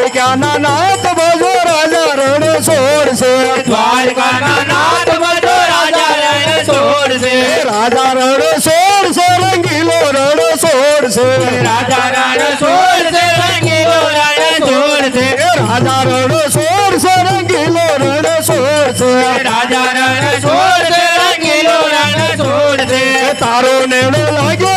દ્વારકાના નાથ ભજો રાજા રણ છોડશે દ્વારકાના નાથ બધો રાજા રણ છોડશે રાજા રણ છોડશે રંગીલો રણ છોડશે રાજા રણ છોડશે રંગીલો રણ છોડશે રાજા રણ છોડશે રંગીલો રણ છોડશે રાજા રણ છોડશે રંગીલો રણ છોડશે તારો નેણો લાગ્યો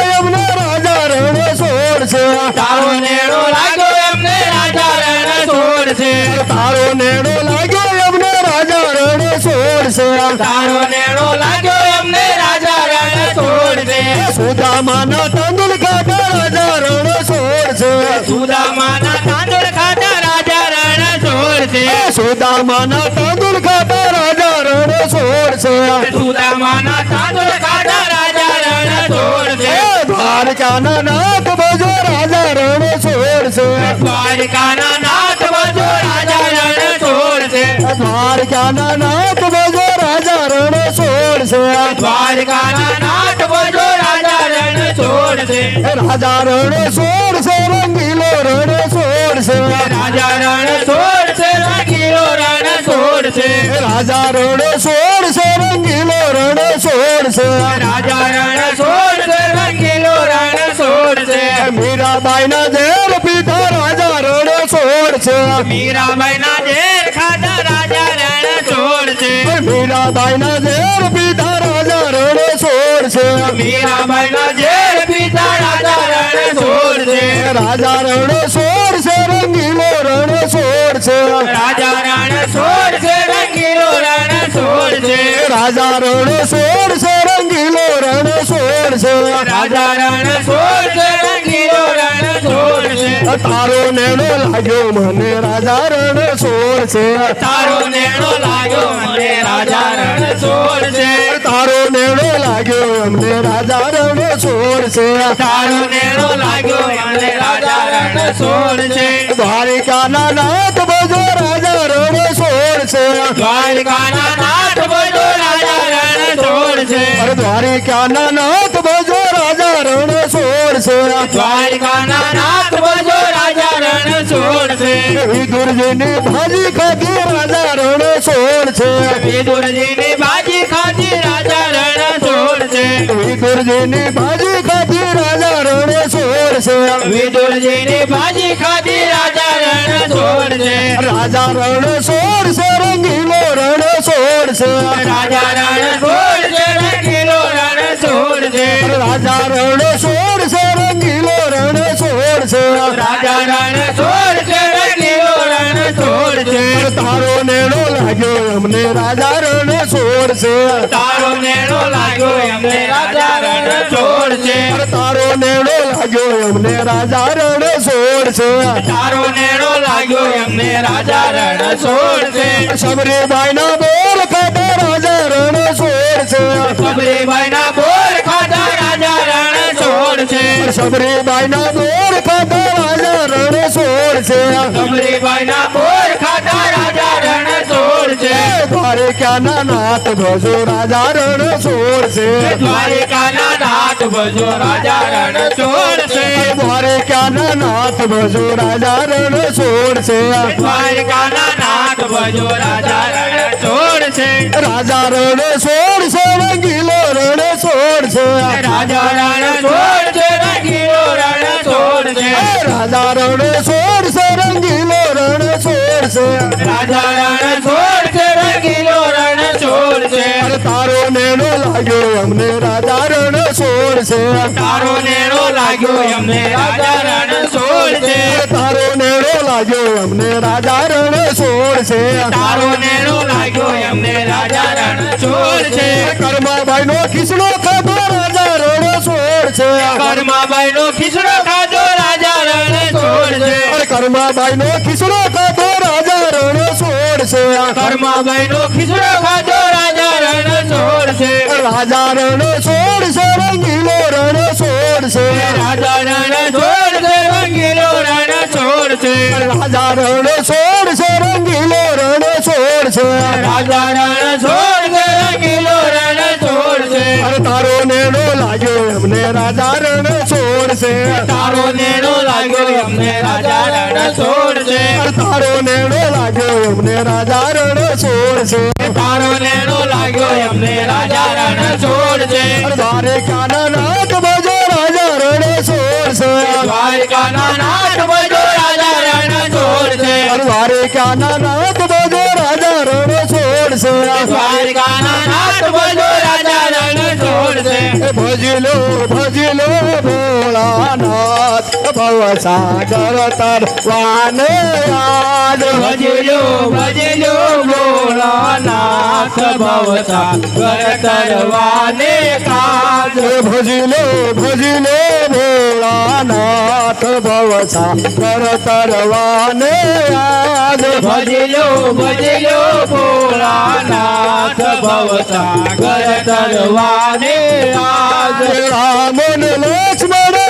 તારો નેણો લાગ્યો અમને રાજા રણ છોડશે સુદામાના તાંડુલ ખાતા રાજા રણ છોડશે સુદામાના તાંડુલ ખાતા રાજા રણ છોડશે સુદામાના તાંડુલ ખાતા રાજા રણ છોડશે સુદામાના તાંડુલ ખાતા રાજા રણ છોડશે દ્વારકાના નાથ ભજો રાજા રણ છોડશે દ્વારકાના નાથ બધો રાજા રણ છોડશે દ્વારકાના નાથ ભજો રણ છોડશે દ્વારકાના નાથ બધો રાજા રણ છોડશે રાજા રણ છોડશે રંગીલો રણ છોડશે રાજા રણ છોડશે રંગીલો રણ છોડશે રાજા રણ છોડશે રંગીલો રણ છોડશે રાજા રણ છોડશે રંગીલો રણ છોડશે મીરાબાઈ ના ઝેર પીધા રાજા રણ છોડશે મીરાબાઈ ના ઝેર મીરાબાઈ ના ઝેર પીધા રાજા રણ છોડશે મીરાબાઈ ના ઝેર પીધા રાજા રણ છોડશે રાજા રણ છોડશે રંગીલો રણ છોડશે રાજા રણ છોડશે રંગીલો રણ છે રાજા રણ છોડશે રંગીલો રણ છોડશે રાજા રણ છોડશે રંગીલો રણ છોડશે તારો નેણો લાગ્યો મને રાજા રણ છોડશે તારો નેણો લાગ્યો મને રાજા રણ છોડશે તારો નેણો લાગ્યો અમને રાજા રણ છોડશે તારો નેણો લાગ્યો મને રાજા રણ છોડશે દ્વારિકાના નાથ ભજો રણ છોડશે દ્વારકાના નાથ બધો રાજા રણ છોડશે અરે દ્વારિકાના નાથ ભજો રાજા રણ છોડશે દ્વારકાના નાથ બજો રાજા રણ છોડશે વિદુરજીની ભાજી ખાધી રાજા રણ છોડશે વિદુરજીની ભાજી ખાધી રાજા રણ છોડશે વિદુરજીની ભાજી ખાધી રાજા રણ છોડશે. રાજા રણ છોડશે રંગીલો રણ છોડશે. રાજા રણ છોડશે રંગીલો રણ છોડશે. રાજા રણ છોડશે રંગીલો રણ છોડશે. રાજા રણ છોડશે રંગીલો રણ છોડશે. તારો નેણો લાગ્યો અમને રાજા રણ છોડશે. તારો નેણો લાગ્યો એમને રાજા રણ નેણો અમને રાજા રણ છોડશે. તારો નેણો લાગ્યો એમને રાજા રણ છોડશે. શબરીબાઈ ના બોર ખાતા રાજા રણ છોડશે. સબરીબાઈ ના બોર ખાધા રાજા રણ છોડશે. શબરીબાઈ ના બોર ખાતા રાજા રણ છોડશે. સબરીબાઈ ના બોર દ્વારિકાના નાથ ભજો રાજા રણ છોડશે દ્વારિકાના નાથ ભજો રાજા રણ છોડશે દ્વારિકાના નાથ ભજો રાજા રણ છોડશે દ્વારિકાના નાથ ભજો રાજા રણ છોડશે રાજા રણ છોડશે રંગીલો રણ છોડશે રાજા રણ છોડશે રંગીલો રણ છોડશે રાજા રણ છોડશે રંગીલો છોડશે તારો નેણો લાગ્યો અમને રાજા રણ સોળ છે. તારો નેણો લાગ્યો અમને રાજા રણ છોડશે તારો નેણો લાગ્યો અમને રાજા રણ છોડશે કર્માબાઈ નો ખીસડો ખાધો રાજા રણ છોડશે કર્માબાઈ નો ખીચડો ખાધો રાજા રણ છોડશે અરે કર્માબાઈ નો ખીસડો ખાધો રાજા રણ છોડશે કર્માબાઈ નો ખીચડો ખાધો રાજા રણ છોડશે રાજા રણ સોળ રંગીલો રાજા રણ છોડશે રંગીલો રણ છોડશે રાજા રણ છોડશે રંગીલો રણ છોડશે અરે તારો નેડો લાગ્યો અમને રાજા રણ છોડશે તારો નેડો લાગ્યો અમને રાજા રણ છોડ છે. તારો નેણો લાગ્યો એમને રાજા રણ છોડશે તારો નેડો લાગ્યો એમને રાજા રણ છોડશે દ્વારિકાના નાથ ભજો દ્વારિકાના નાથ ભજો રાજા રણ છોડશે દ્વારકાના નાથ બજો રાજા રણ છોડશે એ ભજલો ભજલો ભોળાનાથ ભવસાગર તરવાને આજ ભજલો ભજલો ભોળાનાથ ભવતા ઘર તરવાને કાજ. ભજલો ભજલો ભોળાનાથ ભવસાગર તરવાને આજ ભજલો ભજલો ભોળાનાથ ભવતા ઘર તરવાને આજ રામ ને લક્ષ્મણ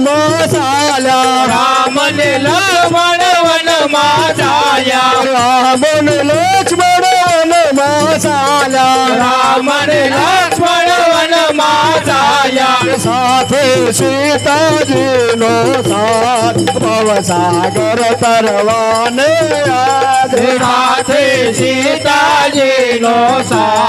વનમાં ચાલ્યા રામ ને લક્ષ્મણ વનમાં જાયા રામ ને લક્ષ્મણ વનમાં ચાલ્યા રામ ને લક્ષ્મણ વનમાં જાયા સાથે સીતાજીનો સાથ ભવસાગર તરવાને યાદ સાથે સીતાજીનો સાથ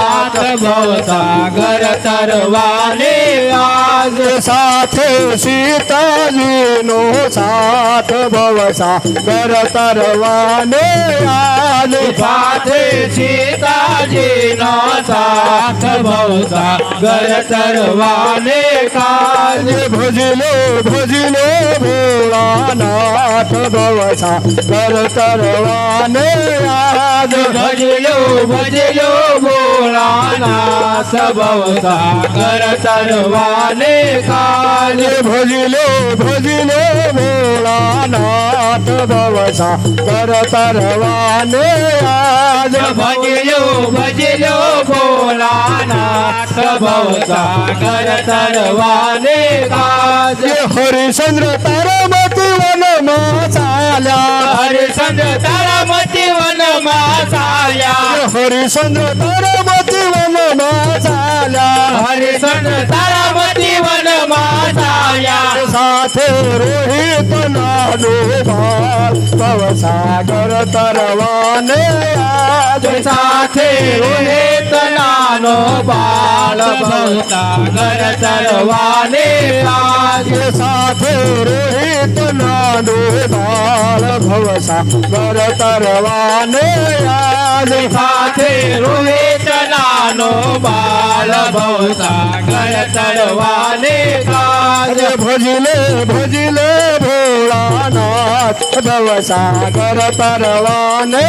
ભવસાગર તરવાને આજ. સાથે સીતાજીનો સાથ ભવસાગર તરવાને યાદ સાથે સીતાજીનો સાથ ભવસાગર તરવાને કાજ ભજલો ભજલો ભોળાનાથ ભવસાગર તરવાને આજ. ભજલો ભજલો ભોળાનાથ ભવસાગર તરવાને કાજ ભજલો ભજલો ભોળાનાથ ભવસાગર તરવાને યાદ ભજલો ભજલો ભોળાનાથ ભવસાગર તરવાને કાજ હરિશ્ચંદ્ર તારામતી વનમાં ચાલ્યા હરિશ્ચંદ્ર તારા મતી વનમાં સાયા હરિશ્ચંદ્ર તારામતી વનમાં ચાલ્યા હરિશ્ચંદ્ર તારા મતી વનમાં સાયા સાથે રોહિત નાનો બાળ ભવસાગર તરવાને યાદ સાથે રોહિત નાનો બાળ ભવસાગર તરવાને કાજ સાથે રોહિત નાનો બાળ ભવસાગર તરવાને સાથે રોહિત નાનો બાળ ભવસાગર તરવાને કાજ. ભજલે ભજલે ભોળાનાથ ભવસાગર તરવાને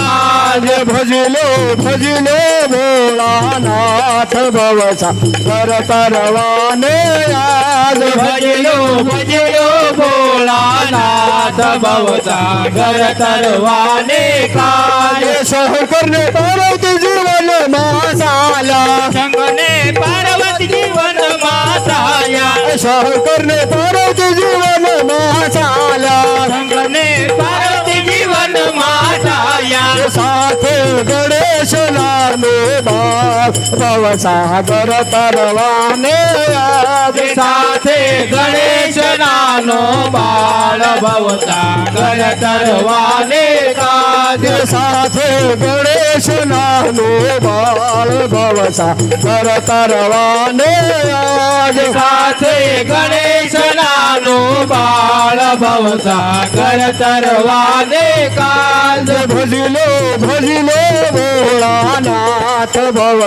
યાદ ભજલો ભજલો ભોળાનાથ ભવસાગર તરવાને કાજ ભજલો ભજલો ભોળાનાથ ભવસાગર તરવાને યાદ ભજલો ભજલો ભોળાનાથ ભવસાગર તરવાને કાજ સહકરને પાર્વતી જીવન માસાલા સંગને પાર્વતી જીવનમાં સાયા શંકરને પાર્વતી જીવન માસાલા સંગને પાર્વતી જીવનમાં સાયા સાથે ગણેશ નાનો બાપ ભવસાગર તરવાને સાથે ગણેશ નાનો બાળ ભવસાગર તરવાને કાજ સાથે ગણેશ નાનો બાળ ભવસાગર તરવાને યાદ સાથે ગણેશ નાનો બાળ ભવસાગર તરવાને કાજ ભજલો ભજલો ભોળાનાથ ભવ